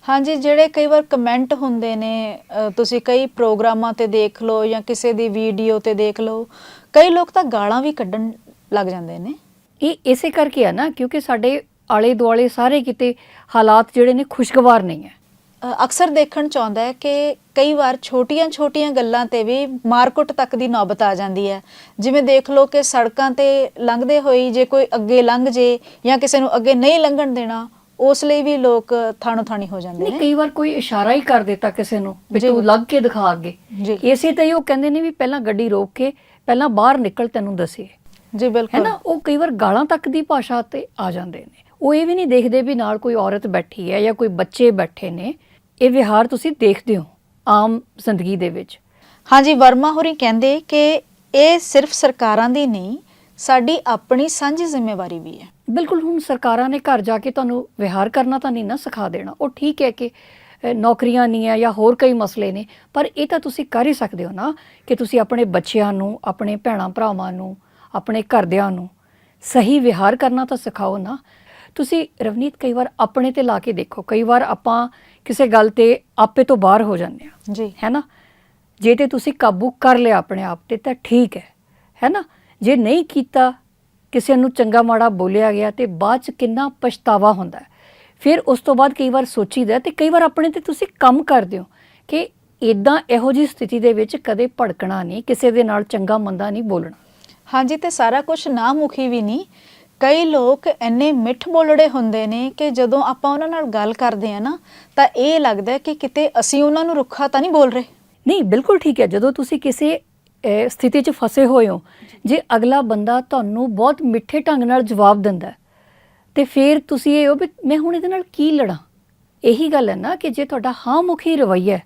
ਹਾਂਜੀ ਜਿਹੜੇ ਕਈ ਵਾਰ ਕਮੈਂਟ ਹੁੰਦੇ ਨੇ ਤੁਸੀਂ ਕਈ ਪ੍ਰੋਗਰਾਮਾਂ ਤੇ ਦੇਖ ਲਓ ਜਾਂ ਕਿਸੇ ਦੀ ਵੀਡੀਓ ਤੇ ਦੇਖ ਲਓ ਕਈ ਲੋਕ ਤਾਂ ਗਾਲਾਂ ਵੀ ਕੱਢਣ ਲੱਗ ਜਾਂਦੇ ਨੇ। ਇਹ ਇਸੇ ਕਰਕੇ ਹੈ ਨਾ ਕਿਉਂਕਿ ਸਾਡੇ ਆਲੇ ਦੁਆਲੇ ਸਾਰੇ ਕਿਤੇ ਹਾਲਾਤ ਜਿਹੜੇ ਨੇ ਖੁਸ਼ਗਵਾਰ ਨਹੀਂ ਹੈ। ਅਕਸਰ ਦੇਖਣ ਚ ਆਉਂਦਾ ਹੈ ਕਿ ਕਈ ਵਾਰ ਛੋਟੀਆਂ-ਛੋਟੀਆਂ ਗੱਲਾਂ ਤੇ ਵੀ ਮਾਰਕੁੱਟ ਤੱਕ ਦੀ ਨੌਬਤ ਆ ਜਾਂਦੀ ਹੈ। ਜਿਵੇਂ ਦੇਖ ਲਓ ਕਿ ਸੜਕਾਂ ਤੇ ਲੰਘਦੇ ਹੋਈ ਜੇ ਕੋਈ ਅੱਗੇ ਲੰਘ ਜੇ ਜਾਂ ਕਿਸੇ ਨੂੰ ਅੱਗੇ ਨਹੀਂ ਲੰਘਣ ਦੇਣਾ ਉਸ ਲਈ ਵੀ ਲੋਕ ਥਾਣੋ ਥਾਣੀ ਹੋ ਜਾਂਦੇ ਨੇ। ਕਈ ਵਾਰ ਕੋਈ ਇਸ਼ਾਰਾ ਹੀ ਕਰ ਦਿੱਤਾ ਕਿਸੇ ਨੂੰ ਵੀ। ਤੂੰ ਲੱਗ ਕੇ ਦਿਖਾ ਅੱਗੇ। ਇਸੇ ਤੇ ਹੀ ਉਹ ਕਹਿੰਦੇ ਨੇ ਵੀ ਪਹਿਲਾਂ ਗੱਡੀ ਰੋਕ ਕੇ ਪਹਿਲਾਂ ਬਾਹਰ ਨਿਕਲ ਤੈਨੂੰ ਦੱਸੀਏ ਜੀ ਹੈ ਬਿਲਕੁਲ ਨਾ ਉਹ ਕਈ ਵਾਰ ਗਾਲਾਂ ਤੱਕ ਦੀ ਭਾਸ਼ਾ ਤੇ ਆ ਜਾਂਦੇ ਨੇ। ਉਹ ਇਹ ਵੀ ਨਹੀਂ ਦੇਖਦੇ ਵੀ ਨਾਲ ਕੋਈ ਔਰਤ ਬੈਠੀ ਹੈ ਜਾਂ ਕੋਈ ਬੱਚੇ ਬੈਠੇ ਨੇ। ਇਹ ਵਿਹਾਰ ਤੁਸੀਂ ਦੇਖਦੇ ਹੋ ਆਮ ਜ਼ਿੰਦਗੀ ਦੇ ਵਿੱਚ। ਹਾਂਜੀ ਵਰਮਾ ਹੋਰੀ ਕਹਿੰਦੇ ਕਿ ਇਹ ਸਿਰਫ ਸਰਕਾਰਾਂ ਦੀ ਨਹੀਂ ਸਾਡੀ ਆਪਣੀ ਸਾਂਝੀ ਜ਼ਿੰਮੇਵਾਰੀ ਵੀ ਹੈ। ਬਿਲਕੁਲ ਹੁਣ ਸਰਕਾਰਾਂ ਨੇ ਘਰ ਜਾ ਕੇ ਤੁਹਾਨੂੰ ਵਿਹਾਰ ਕਰਨਾ ਤਾਂ ਨਹੀਂ ਨਾ ਸਿਖਾ ਦੇਣਾ। ਉਹ ਠੀਕ ਹੈ ਕਿ ਨੌਕਰੀਆਂ ਨਹੀਂ ਹੈ ਜਾਂ ਹੋਰ ਕਈ ਮਸਲੇ ਨੇ ਪਰ ਇਹ ਤਾਂ ਤੁਸੀਂ ਕਰ ਹੀ ਸਕਦੇ ਹੋ ਨਾ ਕਿ ਤੁਸੀਂ ਆਪਣੇ ਬੱਚਿਆਂ ਨੂੰ ਆਪਣੇ ਭੈਣਾਂ ਭਰਾਵਾਂ ਨੂੰ ਆਪਣੇ ਘਰਦਿਆਂ ਨੂੰ ਸਹੀ ਵਿਹਾਰ ਕਰਨਾ ਤਾਂ ਸਿਖਾਓ ਨਾ। ਤੁਸੀਂ ਰਵਨੀਤ ਕਈ ਵਾਰ ਆਪਣੇ ਤੇ ਲਾ ਕੇ ਦੇਖੋ ਕਈ ਵਾਰ ਆਪਾਂ ਕਿਸੇ ਗੱਲ ਤੇ ਆਪੇ ਤੋਂ ਬਾਹਰ ਹੋ ਜਾਂਦੇ ਆ ਜੀ। ਹੈ ਨਾ? ਜੇ ਤੇ ਤੁਸੀਂ ਕਾਬੂ ਕਰ ਲਿਆ ਆਪਣੇ ਆਪ ਤੇ ਤਾਂ ਠੀਕ ਹੈ। ਹੈ ਨਾ? ਜੇ ਨਹੀਂ ਕੀਤਾ ਕਿਸੇ ਨੂੰ ਚੰਗਾ ਮਾੜਾ ਬੋਲਿਆ ਗਿਆ ਤੇ ਬਾਅਦ ਚ ਕਿੰਨਾ ਪਛਤਾਵਾ ਹੁੰਦਾ ਫਿਰ ਉਸ ਤੋਂ ਬਾਅਦ ਕਈ ਵਾਰ ਸੋਚੀਦਾ ਤੇ ਕਈ ਵਾਰ ਆਪਣੇ ਤੇ ਤੁਸੀਂ ਕੰਮ ਕਰਦੇ ਹੋ ਕਿ ਇਦਾਂ ਇਹੋ ਜੀ ਸਥਿਤੀ ਦੇ ਵਿੱਚ ਕਦੇ ਭੜਕਣਾ ਨਹੀਂ ਕਿਸੇ ਦੇ ਨਾਲ ਚੰਗਾ ਮੰਦਾ ਨਹੀਂ ਬੋਲਣਾ। ਹਾਂਜੀ ਤੇ ਸਾਰਾ ਕੁਝ ਨਾਮੁਖੀ ਵੀ ਨਹੀਂ। ਕਈ ਲੋਕ ਇੰਨੇ ਮਿੱਠ ਬੋਲੜੇ ਹੁੰਦੇ ਨੇ ਕਿ ਜਦੋਂ ਆਪਾਂ ਉਹਨਾਂ ਨਾਲ ਗੱਲ ਕਰਦੇ ਆ ਨਾ ਤਾਂ ਇਹ ਲੱਗਦਾ ਕਿ ਕਿਤੇ ਅਸੀਂ ਉਹਨਾਂ ਨੂੰ ਰੁੱਖਾ ਤਾਂ ਨਹੀਂ ਬੋਲ ਰਹੇ। ਨਹੀਂ ਬਿਲਕੁਲ ਠੀਕ ਹੈ। ਜਦੋਂ ਤੁਸੀਂ ਕਿਸੇ ਸਥਿਤੀ 'ਚ ਫਸੇ ਹੋਏ ਹੋ ਜੇ ਅਗਲਾ ਬੰਦਾ ਤੁਹਾਨੂੰ ਬਹੁਤ ਮਿੱਠੇ ਢੰਗ ਨਾਲ ਜਵਾਬ ਦਿੰਦਾ ਹੈ, ਤੇ ਫਿਰ ਤੁਸੀਂ ਇਹ ਹੋ ਵੀ ਮੈਂ ਹੁਣ ਇਹਦੇ ਨਾਲ ਕੀ ਲੜਾਂ? ਇਹੀ ਗੱਲ ਹੈ ਨਾ ਕਿ ਜੇ ਤੁਹਾਡਾ ਹਾਂ ਮੁਖੀ ਰਵੱਈਆ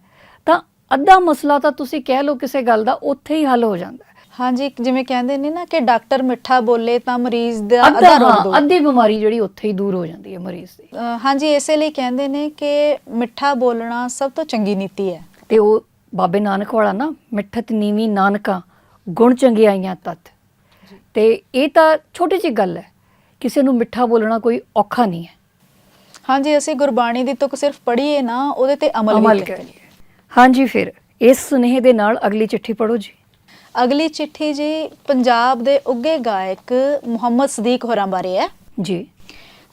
ਤਾਂ ਅੱਧਾ ਮਸਲਾ ਤਾਂ ਤੁਸੀਂ ਕਹਿ ਲਓ ਕਿਸੇ ਗੱਲ ਦਾ ਉੱਥੇ ਹੀ ਹੱਲ ਹੋ ਜਾਂਦਾ ਹਾਂਜੀ ਜਿਵੇਂ ਕਹਿੰਦੇ ਨੇ ਨਾ ਕਿ ਡਾਕਟਰ ਮਿੱਠਾ ਬੋਲੇ ਤਾਂ ਮਰੀਜ਼ ਦਾ ਅੱਧਾ ਅੱਧਾ ਹਾਂ, ਦੋ ਅੱਧੀ ਬਿਮਾਰੀ ਜਿਹੜੀ ਉੱਥੇ ਹੀ ਦੂਰ ਹੋ ਜਾਂਦੀ ਹੈ ਮਰੀਜ਼ ਦੀ। ਅ, ਹਾਂਜੀ ਇਸੇ ਲਈ ਕਹਿੰਦੇ ਨੇ ਕਿ ਮਿੱਠਾ ਬੋਲਣਾ ਸਭ ਤੋਂ ਚੰਗੀ ਨੀਤੀ ਹੈ। ਤੇ ਉਹ ਬਾਬੇ ਨਾਨਕ ਵਾਲਾ ਨਾ ਮਿੱਠਤ ਨੀਵੀਂ ਨਾਨਕਾ ਗੁਣ ਚੰਗਿਆਈਆਂ ਤਤ। ਤੇ ਇਹ ਤਾਂ ਛੋਟੀ ਜਿਹੀ ਗੱਲ ਹੈ ਕਿਸੇ ਨੂੰ ਮਿੱਠਾ ਬੋਲਣਾ ਕੋਈ ਔਖਾ ਨਹੀਂ ਹੈ। ਹਾਂਜੀ ਅਸੀਂ ਗੁਰਬਾਣੀ ਦੀ ਤੁਕ ਸਿਰਫ ਪੜ੍ਹੀਏ ਨਾ ਉਹਦੇ ਤੇ ਅਮਲ ਵੀ ਕਰੀਏ। ਕਰੀਏ। ਹਾਂਜੀ ਫਿਰ ਇਸ ਸੁਨੇਹੇ ਦੇ ਨਾਲ ਅਗਲੀ ਚਿੱਠੀ ਪੜੋ ਜੀ। ਅਗਲੀ ਚਿੱਠੀ ਜੀ ਪੰਜਾਬ ਦੇ ਉੱਗੇ ਗਾਇਕ ਮੁਹੰਮਦ ਸਦੀਕ ਹੋਰਾਂ ਬਾਰੇ ਹੈ। ਜੀ।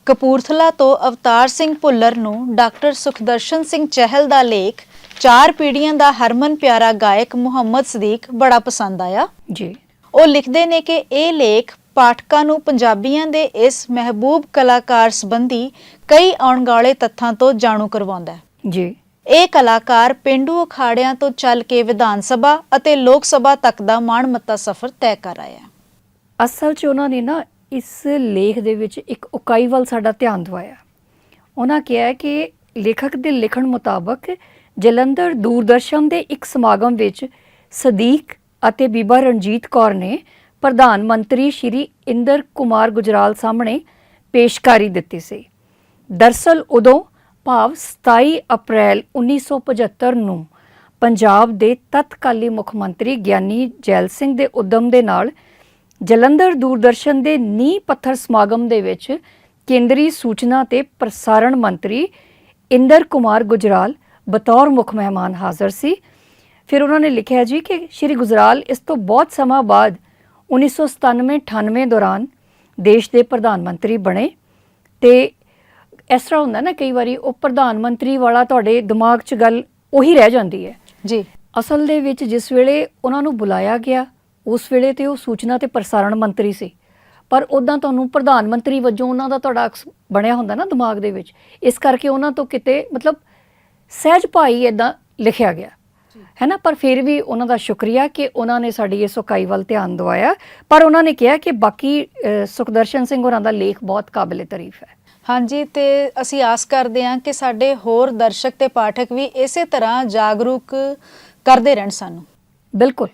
ਕਪੂਰਥਲਾ ਤੋਂ ਅਵਤਾਰ ਸਿੰਘ ਭੁੱਲਰ ਨੂੰ ਡਾਕਟਰ ਸੁਖਦਰਸ਼ਨ ਸਿੰਘ ਚਹਿਲ ਦਾ ਲੇਖ ਚਾਰ ਪੀੜ੍ਹੀਆਂ ਦਾ ਹਰਮਨ ਪਿਆਰਾ ਗਾਇਕ ਮੁਹੰਮਦ ਸਦੀਕ ਬੜਾ ਪਸੰਦ ਆਇਆ। ਜੀ। ਉਹ ਲਿਖਦੇ ਨੇ ਕਿ ਇਹ ਲੇਖ ਪਾਠਕਾਂ ਨੂੰ ਪੰਜਾਬੀਆਂ ਦੇ ਇਸ ਮਹਿਬੂਬ ਕਲਾਕਾਰ ਸੰਬੰਧੀ ਕਈ ਅਣਗਾਲੇ ਤੱਥਾਂ ਤੋਂ ਜਾਣੂ ਕਰਵਾਉਂਦਾ ਹੈ। ਜੀ। ਇਹ ਕਲਾਕਾਰ ਪਿੰਡੂ ਅਖਾੜਿਆਂ ਤੋਂ ਚੱਲ ਕੇ ਵਿਧਾਨ ਸਭਾ ਅਤੇ ਲੋਕ ਸਭਾ ਤੱਕ ਦਾ ਮਾਣਮੱਤਾ ਸਫ਼ਰ ਤੈਅ ਕਰ ਆਇਆ ਅਸਲ 'ਚ ਉਹਨਾਂ ਨੇ ਨਾ ਇਸ ਲੇਖ ਦੇ ਵਿੱਚ ਇੱਕ ਉਕਾਈ ਵੱਲ ਸਾਡਾ ਧਿਆਨ ਦਵਾਇਆ। ਉਹਨਾਂ ਕਿਹਾ ਕਿ ਲੇਖਕ ਦੇ ਲਿਖਣ ਮੁਤਾਬਕ ਜਲੰਧਰ ਦੂਰਦਰਸ਼ਨ ਦੇ ਇੱਕ ਸਮਾਗਮ ਵਿੱਚ ਸਦੀਕ ਅਤੇ ਬੀਬਾ ਰਣਜੀਤ ਕੌਰ ਨੇ ਪ੍ਰਧਾਨ ਮੰਤਰੀ ਸ਼੍ਰੀ ਇੰਦਰ ਕੁਮਾਰ ਗੁਜਰਾਲ ਸਾਹਮਣੇ ਪੇਸ਼ਕਾਰੀ ਦਿੱਤੀ ਸੀ। ਦਰਸਲ ਉਦੋਂ ਭਾਵ 27 ਅਪ੍ਰੈਲ 1975 ਨੂੰ ਪੰਜਾਬ ਦੇ ਤਤਕਾਲੀ ਮੁੱਖ ਮੰਤਰੀ ਗਿਆਨੀ ਜੈਲ ਸਿੰਘ ਦੇ ਉਦਮ ਦੇ ਨਾਲ ਜਲੰਧਰ ਦੂਰਦਰਸ਼ਨ ਦੇ ਨੀਂਹ ਪੱਥਰ ਸਮਾਗਮ ਦੇ ਵਿੱਚ ਕੇਂਦਰੀ ਸੂਚਨਾ ਤੇ ਪ੍ਰਸਾਰਣ ਮੰਤਰੀ ਇੰਦਰ ਕੁਮਾਰ ਗੁਜਰਾਲ ਬਤੌਰ ਮੁੱਖ ਮਹਿਮਾਨ ਹਾਜ਼ਰ ਸੀ। ਫਿਰ ਉਹਨਾਂ ਨੇ ਲਿਖਿਆ ਜੀ ਕਿ ਸ਼੍ਰੀ ਗੁਜਰਾਲ ਇਸ ਤੋਂ ਬਹੁਤ ਸਮਾਂ ਬਾਅਦ 1997-98 ਦੌਰਾਨ ਦੇਸ਼ ਦੇ ਪ੍ਰਧਾਨ ਮੰਤਰੀ ਬਣੇ ਤੇ ਇਸ ਤਰ੍ਹਾਂ ਹੁੰਦਾ ਨਾ ਕਈ ਵਾਰੀ ਉਹ ਪ੍ਰਧਾਨ ਮੰਤਰੀ ਵਾਲਾ ਤੁਹਾਡੇ ਦਿਮਾਗ 'ਚ ਗੱਲ ਉਹੀ ਰਹਿ ਜਾਂਦੀ ਹੈ। ਜੀ। ਅਸਲ ਦੇ ਵਿੱਚ ਜਿਸ ਵੇਲੇ ਉਹਨਾਂ ਨੂੰ ਬੁਲਾਇਆ ਗਿਆ ਉਸ ਵੇਲੇ ਤੇ ਉਹ ਸੂਚਨਾ ਤੇ ਪ੍ਰਸਾਰਣ ਮੰਤਰੀ ਸੀ। ਪਰ ਉਦਾਂ ਤੁਹਾਨੂੰ ਪ੍ਰਧਾਨ ਮੰਤਰੀ ਵਜੋਂ ਉਹਨਾਂ ਦਾ ਤੁਹਾਡਾ ਅਕਸ ਬਣਿਆ ਹੁੰਦਾ ਨਾ ਦਿਮਾਗ ਦੇ ਵਿੱਚ। ਇਸ ਕਰਕੇ ਉਹਨਾਂ ਤੋਂ ਕਿਤੇ ਮਤਲਬ ਸਹਿਜ ਭਾਈ ਇਦਾਂ ਲਿਖਿਆ ਗਿਆ। ਹੈ ਨਾ ਪਰ ਫਿਰ ਵੀ ਉਹਨਾਂ ਦਾ ਸ਼ੁਕਰੀਆ ਕਿ ਉਹਨਾਂ ਨੇ ਸਾਡੀ ਇਸ ਇਕਾਈ ਵੱਲ ਧਿਆਨ ਦਿਵਾਇਆ। ਪਰ ਉਹਨਾਂ ਨੇ ਕਿਹਾ ਕਿ ਬਾਕੀ ਸੁਖਦਰਸ਼ਨ ਸਿੰਘ ਹੋਰਾਂ ਦਾ ਲੇਖ ਬਹੁਤ ਕਾਬਿਲੇ ਤਾਰੀਫ ਹੈ। ਹਾਂਜੀ ਤੇ ਅਸੀਂ ਆਸ ਕਰਦੇ ਹਾਂ ਕਿ ਸਾਡੇ ਹੋਰ ਦਰਸ਼ਕ ਤੇ ਪਾਠਕ ਵੀ ਇਸੇ ਤਰ੍ਹਾਂ ਜਾਗਰੂਕ ਕਰਦੇ ਰਹਿਣ ਸਾਨੂੰ। ਬਿਲਕੁਲ।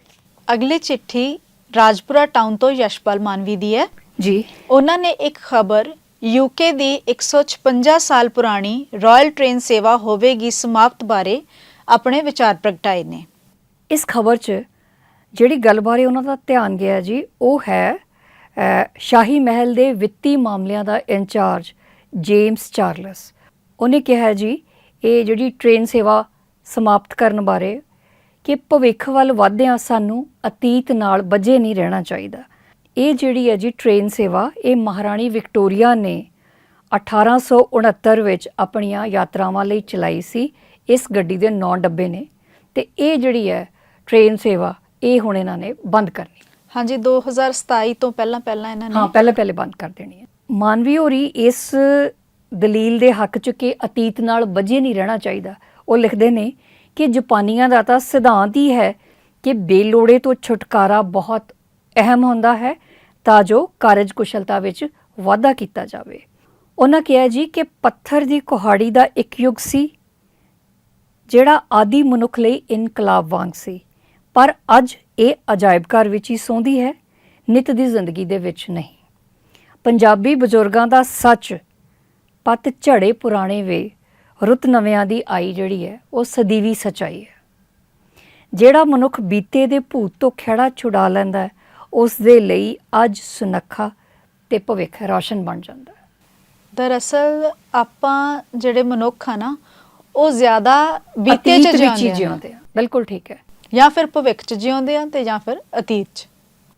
ਅਗਲੀ ਚਿੱਠੀ ਰਾਜਪੁਰਾ ਟਾਊਨ ਤੋਂ ਯਸ਼ਪਾਲ ਮਾਨਵੀ ਦੀ ਹੈ। ਜੀ। ਉਹਨਾਂ ਨੇ ਇੱਕ ਖਬਰ ਯੂਕੇ ਦੀ 156 ਸਾਲ ਪੁਰਾਣੀ ਰਾਇਲ ਟ੍ਰੇਨ ਸੇਵਾ ਹੋਵੇਗੀ ਸਮਾਪਤ ਬਾਰੇ ਆਪਣੇ ਵਿਚਾਰ ਪ੍ਰਗਟਾਏ ਨੇ। ਇਸ ਖਬਰ 'ਚ ਜਿਹੜੀ ਗੱਲ ਬਾਰੇ ਉਹਨਾਂ ਦਾ ਧਿਆਨ ਗਿਆ ਜੀ ਉਹ ਹੈ ਸ਼ਾਹੀ ਮਹਿਲ ਦੇ ਵਿੱਤੀ ਮਾਮਲਿਆਂ ਦਾ ਇੰਚਾਰਜ ਜੇਮਸ ਚਾਰਲਸ। ਉਹਨੇ ਕਿਹਾ ਜੀ ਇਹ ਜਿਹੜੀ ਟ੍ਰੇਨ ਸੇਵਾ ਸਮਾਪਤ ਕਰਨ ਬਾਰੇ ਕਿ ਭਵਿੱਖ ਵੱਲ ਵਧਦਿਆਂ ਸਾਨੂੰ ਅਤੀਤ ਨਾਲ ਬੱਝੇ ਨਹੀਂ ਰਹਿਣਾ ਚਾਹੀਦਾ। ਇਹ ਜਿਹੜੀ ਹੈ ਜੀ ਟ੍ਰੇਨ ਸੇਵਾ ਇਹ ਮਹਾਰਾਣੀ ਵਿਕਟੋਰੀਆ ਨੇ 1869 ਵਿੱਚ ਆਪਣੀਆਂ ਯਾਤਰਾਵਾਂ ਲਈ ਚਲਾਈ ਸੀ ਇਸ ਗੱਡੀ ਦੇ 9 ਡੱਬੇ ਨੇ। ਤੇ ਇਹ ਜਿਹੜੀ ਹੈ ਟ੍ਰੇਨ ਸੇਵਾ ਇਹ ਹੁਣ ਇਹਨਾਂ ਨੇ ਬੰਦ ਕਰਨੀ। ਹਾਂਜੀ 2027 ਤੋਂ ਪਹਿਲਾਂ ਪਹਿਲਾਂ ਇਹਨਾਂ ਹਾਂ ਨੇ ਪਹਿਲੇ ਪਹਿਲੇ ਬੰਦ ਕਰ ਦੇਣੀ ਹੈ। ਮਾਨਵੀ ਹੋਰੀ ਇਸ ਦਲੀਲ ਦੇ ਹੱਕ ਚ ਕਿ ਅਤੀਤ ਨਾਲ ਬੱਝੇ ਨਹੀਂ ਰਹਿਣਾ ਚਾਹੀਦਾ। ਉਹ ਲਿਖਦੇ ਨੇ ਕਿ ਜਾਪਾਨੀਆਂ ਦਾ ਤਾਂ ਸਿਧਾਂਤ ਹੀ ਹੈ ਕਿ ਬੇਲੋੜੇ ਤੋਂ ਛੁਟਕਾਰਾ ਬਹੁਤ ਅਹਿਮ ਹੁੰਦਾ ਹੈ ਤਾਂ ਜੋ ਕਾਰਜਕੁਸ਼ਲਤਾ ਵਿੱਚ ਵਾਧਾ ਕੀਤਾ ਜਾਵੇ। ਉਹਨਾਂ ਕਿਹਾ ਜੀ ਕਿ ਪੱਥਰ ਦੀ ਕੁਹਾੜੀ ਦਾ ਇੱਕ ਯੁੱਗ ਸੀ, ਜਿਹੜਾ ਆਦੀ ਮਨੁੱਖ ਲਈ ਇਨਕਲਾਬ ਵਾਂਗ ਸੀ। ਪਰ ਅੱਜ ਇਹ ਅਜਾਇਬ ਘਰ ਵਿੱਚ ਹੀ ਸੌਂਦੀ ਹੈ, ਨਿਤ ਦੀ ਜ਼ਿੰਦਗੀ ਦੇ ਵਿੱਚ ਨਹੀਂ। ਪੰਜਾਬੀ ਬਜ਼ੁਰਗਾਂ ਦਾ ਸੱਚ। ਪਤ ਝੜੇ ਪੁਰਾਣੇ ਵੇ ਰੁੱਤ ਨਵਿਆਂ ਦੀ ਆਈ ਜਿਹੜੀ ਹੈ ਉਹ ਸਦੀਵੀ ਸਚਾਈ ਹੈ। ਜਿਹੜਾ ਮਨੁੱਖ ਬੀਤੇ ਦੇ ਭੂਤ ਤੋਂ ਖੜਾ ਛੁਡਾ ਲੈਂਦਾ ਹੈ ਉਸ ਦੇ ਲਈ ਅੱਜ ਸੁਨੱਖਾ ਤੇ ਭਵਿੱਖ ਰੌਸ਼ਨ ਬਣ ਜਾਂਦਾ ਹੈ। ਦਰਅਸਲ ਆਪਾਂ ਜਿਹੜੇ ਮਨੁੱਖ ਆ ਨਾ ਉਹ ਜ਼ਿਆਦਾ ਬੀਤੇ ਚ ਜਿਉਂਦੇ ਆ। ਬਿਲਕੁਲ ਠੀਕ ਹੈ। ਜਾਂ ਫਿਰ ਭਵਿੱਖ ਚ ਜਿਉਂਦੇ ਆ ਤੇ ਜਾਂ ਫਿਰ ਅਤੀਤ ਚ।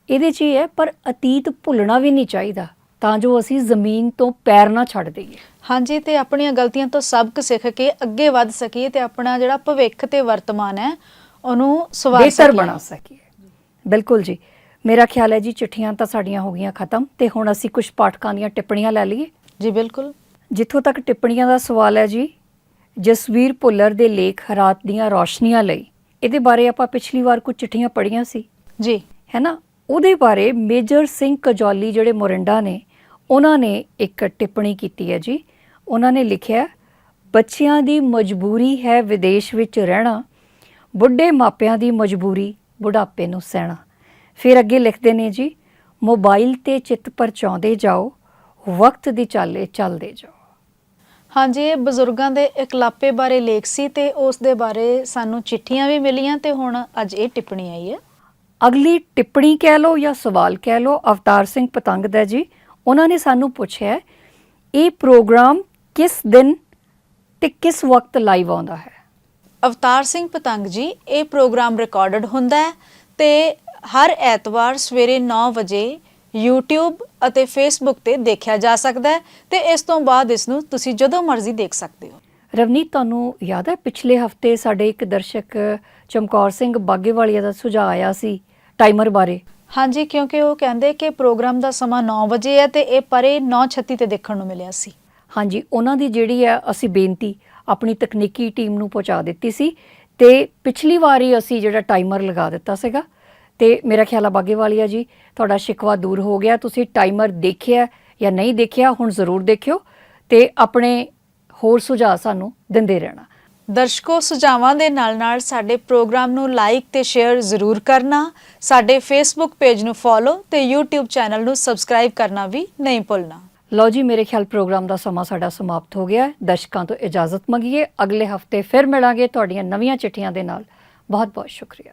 ਇਹਦੇ 'ਚ ਹੀ ਹੈ ਪਰ ਅਤੀਤ ਭੁੱਲਣਾ ਵੀ ਨਹੀਂ ਚਾਹੀਦਾ। ਤਾਂ ਜੋ ਅਸੀਂ ਜ਼ਮੀਨ ਤੋਂ ਪੈਰ ਨਾ ਛੱਡ ਦਈਏ। ਹਾਂਜੀ ਤੇ ਆਪਣੀਆਂ ਗਲਤੀਆਂ ਤੋਂ ਸਬਕ ਸਿੱਖ ਕੇ ਅੱਗੇ ਵੱਧ ਸਕੀਏ ਤੇ ਆਪਣਾ ਜਿਹੜਾ ਭਵਿੱਖ ਤੇ ਵਰਤਮਾਨ ਹੈ ਉਹਨੂੰ ਸਵਾਰ ਬਿਹਤਰ ਬਣਾ ਸਕੀਏ। ਬਿਲਕੁਲ ਜੀ। ਮੇਰਾ ਖਿਆਲ ਹੈ ਜੀ ਚਿੱਠੀਆਂ ਤਾਂ ਸਾਡੀਆਂ ਹੋ ਗਈਆਂ ਖਤਮ ਤੇ ਹੁਣ ਅਸੀਂ ਕੁਝ ਪਾਠਕਾਂ ਦੀਆਂ ਟਿੱਪਣੀਆਂ ਲੈ ਲਈਏ। ਜੀ ਬਿਲਕੁਲ। ਜਿੱਥੋਂ ਤੱਕ ਟਿੱਪਣੀਆਂ ਦਾ ਸਵਾਲ ਹੈ ਜੀ ਜਸਵੀਰ ਭੁੱਲਰ ਦੇ ਲੇਖ ਰਾਤ ਦੀਆਂ ਰੌਸ਼ਨੀਆਂ ਲਈ ਇਹਦੇ ਬਾਰੇ ਆਪਾਂ ਪਿਛਲੀ ਵਾਰ ਕੁਝ ਚਿੱਠੀਆਂ ਪੜ੍ਹੀਆਂ ਸੀ। ਜੀ। ਹੈ ਨਾ? ਉਹਦੇ ਬਾਰੇ ਮੇਜਰ ਸਿੰਘ ਕਜੌਲੀ ਜਿਹੜੇ ਮੋਰਿੰਡਾ ਨੇ ਉਹਨਾਂ ਨੇ ਇੱਕ ਟਿੱਪਣੀ ਕੀਤੀ ਹੈ ਜੀ। ਉਹਨਾਂ ਨੇ ਲਿਖਿਆ ਬੱਚਿਆਂ ਦੀ ਮਜਬੂਰੀ ਹੈ ਵਿਦੇਸ਼ ਵਿੱਚ ਰਹਿਣਾ ਬੁੱਢੇ ਮਾਪਿਆਂ ਦੀ ਮਜਬੂਰੀ ਬੁਢਾਪੇ ਨੂੰ ਸਹਿਣਾ। ਫਿਰ ਅੱਗੇ ਲਿਖਦੇ ਨੇ ਜੀ ਮੋਬਾਈਲ ਤੇ ਚਿੱਤ ਪਰਚਾਉਂਦੇ ਜਾਓ ਵਕਤ ਦੀ ਚਾਲੇ ਚੱਲਦੇ ਜਾਓ। ਹਾਂਜੀ ਇਹ ਬਜ਼ੁਰਗਾਂ ਦੇ ਇਕਲਾਪੇ ਬਾਰੇ ਲੇਖ ਸੀ ਤੇ ਉਸ ਦੇ ਬਾਰੇ ਸਾਨੂੰ ਚਿੱਠੀਆਂ ਵੀ ਮਿਲੀਆਂ ਤੇ ਹੁਣ ਅੱਜ ਇਹ ਟਿੱਪਣੀ ਆਈ ਹੈ। ਅਗਲੀ ਟਿੱਪਣੀ ਕਹਿ ਲਓ ਜਾਂ ਸਵਾਲ ਕਹਿ ਲਓ ਅਵਤਾਰ ਸਿੰਘ ਪਤੰਗ ਦਾ ਜੀ। ਉਹਨਾਂ ਨੇ ਸਾਨੂੰ ਪੁੱਛਿਆ ਇਹ ਪ੍ਰੋਗਰਾਮ ਕਿਸ ਦਿਨ ਤੇ ਕਿਸ ਵਕਤ ਲਾਈਵ ਆਉਂਦਾ ਹੈ? ਅਵਤਾਰ ਸਿੰਘ ਪਤੰਗ ਜੀ ਇਹ ਪ੍ਰੋਗਰਾਮ ਰਿਕਾਰਡਡ ਹੁੰਦਾ ਹੈ ਤੇ ਹਰ ਐਤਵਾਰ ਸਵੇਰੇ 9 ਵਜੇ YouTube ਅਤੇ Facebook ਤੇ ਦੇਖਿਆ ਜਾ ਸਕਦਾ ਹੈ ਤੇ ਇਸ ਤੋਂ ਬਾਅਦ ਇਸ ਨੂੰ ਤੁਸੀਂ ਜਦੋਂ ਮਰਜ਼ੀ ਦੇਖ ਸਕਦੇ ਹੋ। ਰਵਨੀਤ ਤੁਹਾਨੂੰ ਯਾਦ ਹੈ ਪਿਛਲੇ ਹਫ਼ਤੇ ਸਾਡੇ ਇੱਕ ਦਰਸ਼ਕ ਚਮਕੌਰ ਸਿੰਘ ਬਾਗੇਵਾਲੀਆ ਦਾ ਸੁਝਾਅ ਆਇਆ ਸੀ ਟਾਈਮਰ ਬਾਰੇ? ਹਾਂਜੀ, ਕਿਉਂਕਿ ਉਹ ਕਹਿੰਦੇ ਕਿ ਪ੍ਰੋਗਰਾਮ ਦਾ ਸਮਾਂ 9 ਵਜੇ ਹੈ ਤੇ ਇਹ ਪਰੇ 9:36 ਤੇ ਦੇਖਣ ਨੂੰ ਮਿਲਿਆ ਸੀ। ਹਾਂਜੀ, ਉਹਨਾਂ ਦੀ ਜਿਹੜੀ ਹੈ ਅਸੀਂ ਬੇਨਤੀ ਆਪਣੀ ਤਕਨੀਕੀ ਟੀਮ ਨੂੰ ਪਹੁੰਚਾ ਦਿੱਤੀ ਸੀ ਤੇ ਪਿਛਲੀ ਵਾਰੀ ਅਸੀਂ ਜਿਹੜਾ ਟਾਈਮਰ ਲਗਾ ਦਿੱਤਾ ਸੀਗਾ ਤੇ ਮੇਰਾ ਖਿਆਲ ਆ ਬਾਗੇਵਾਲੀਆ ਜੀ, ਤੁਹਾਡਾ ਸ਼ਿਕਵਾ ਦੂਰ ਹੋ ਗਿਆ, ਤੁਸੀਂ ਟਾਈਮਰ ਦੇਖਿਆ ਜਾਂ ਨਹੀਂ ਦੇਖਿਆ ਹੁਣ ਜ਼ਰੂਰ ਦੇਖਿਓ ਤੇ ਆਪਣੇ ਹੋਰ ਸੁਝਾਅ ਸਾਨੂੰ ਦਿੰਦੇ ਰਹਿਣਾ। ਦਰਸ਼ਕੋ, ਸੁਝਾਵਾਂ ਦੇ ਨਾਲ-ਨਾਲ ਸਾਡੇ ਪ੍ਰੋਗਰਾਮ ਨੂੰ ਲਾਈਕ ਤੇ ਸ਼ੇਅਰ ਜ਼ਰੂਰ ਕਰਨਾ। ਸਾਡੇ ਫੇਸਬੁੱਕ ਪੇਜ ਨੂੰ ਫੋਲੋ ਤੇ YouTube ਚੈਨਲ ਨੂੰ ਸਬਸਕ੍ਰਾਈਬ ਕਰਨਾ ਵੀ ਨਹੀਂ ਭੁੱਲਣਾ। ਲਓ ਜੀ, ਮੇਰੇ ਖਿਆਲ ਪ੍ਰੋਗਰਾਮ ਦਾ ਸਮਾਂ ਸਾਡਾ ਸਮਾਪਤ ਹੋ ਗਿਆ ਹੈ। ਦਰਸ਼ਕਾਂ ਤੋਂ ਇਜਾਜ਼ਤ ਮੰਗੀਏ। ਅਗਲੇ ਹਫ਼ਤੇ ਫਿਰ ਮਿਲਾਂਗੇ ਤੁਹਾਡੀਆਂ ਨਵੀਆਂ ਚਿੱਠੀਆਂ ਦੇ ਨਾਲ। ਬਹੁਤ ਬਹੁਤ ਸ਼ੁਕਰੀਆ।